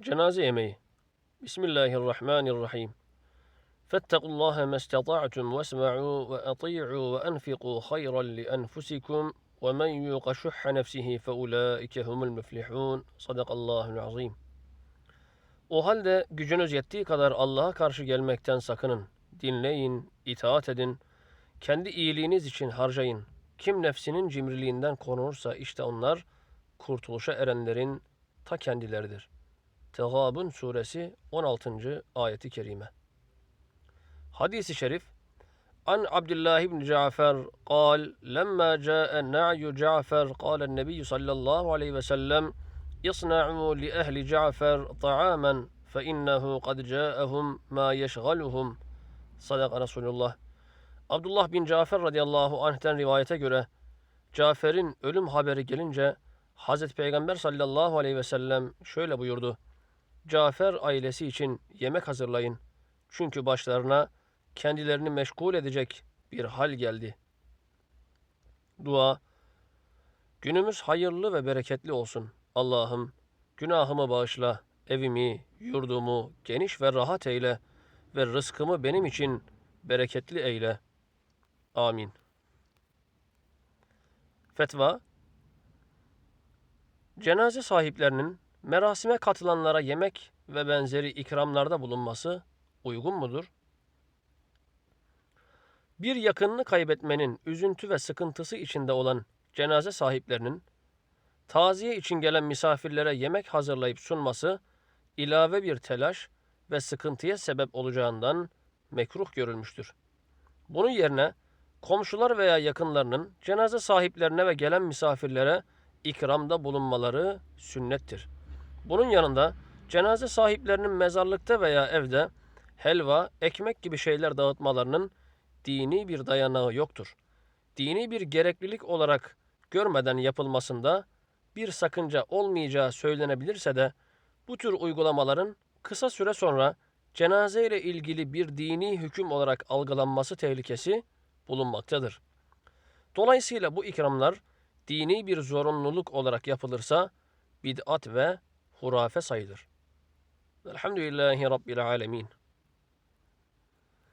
Cenaze yemeği. Bismillahirrahmanirrahim. فاتقوا الله ما استطعتم واسمعوا وأطيعوا وأنفقوا خيرا لأنفسكم ومن يوق شح نفسه فأولئك هم المفلحون صدق الله العظيم O halde gücünüz yettiği kadar Allah'a karşı gelmekten sakının. Dinleyin, itaat edin. Kendi iyiliğiniz için harcayın. Kim nefsinin cimriliğinden korunursa işte onlar kurtuluşa erenlerin ta kendileridir. Tegabun suresi 16. ayeti kerime. Hadis-i şerif An Abdullah ibn Cafer قال لما جاء نعي جعفر قال النبي صلى الله عليه وسلم اصنعوا لأهل جعفر طعاما فإنه قد جاءهم ما يشغلهم صدق Resulullah. Abdullah bin Cafer radıyallahu anh'ten rivayete göre Cafer'in ölüm haberi gelince Hazreti Peygamber sallallahu aleyhi ve sellem şöyle buyurdu. Cafer ailesi için yemek hazırlayın. Çünkü başlarına kendilerini meşgul edecek bir hal geldi. Dua Günümüz hayırlı ve bereketli olsun. Allah'ım günahımı bağışla, evimi, yurdumu geniş ve rahat eyle ve rızkımı benim için bereketli eyle. Amin. Fetva Cenaze sahiplerinin merasime katılanlara yemek ve benzeri ikramlarda bulunması uygun mudur? Bir yakınını kaybetmenin üzüntü ve sıkıntısı içinde olan cenaze sahiplerinin taziye için gelen misafirlere yemek hazırlayıp sunması ilave bir telaş ve sıkıntıya sebep olacağından mekruh görülmüştür. Bunun yerine komşular veya yakınlarının cenaze sahiplerine ve gelen misafirlere ikramda bulunmaları sünnettir. Bunun yanında cenaze sahiplerinin mezarlıkta veya evde helva, ekmek gibi şeyler dağıtmalarının dini bir dayanağı yoktur. Dini bir gereklilik olarak görmeden yapılmasında bir sakınca olmayacağı söylenebilirse de bu tür uygulamaların kısa süre sonra cenaze ile ilgili bir dini hüküm olarak algılanması tehlikesi bulunmaktadır. Dolayısıyla bu ikramlar dini bir zorunluluk olarak yapılırsa bid'at ve hurafe sayılır. Elhamdülillahi Rabbil Alemin.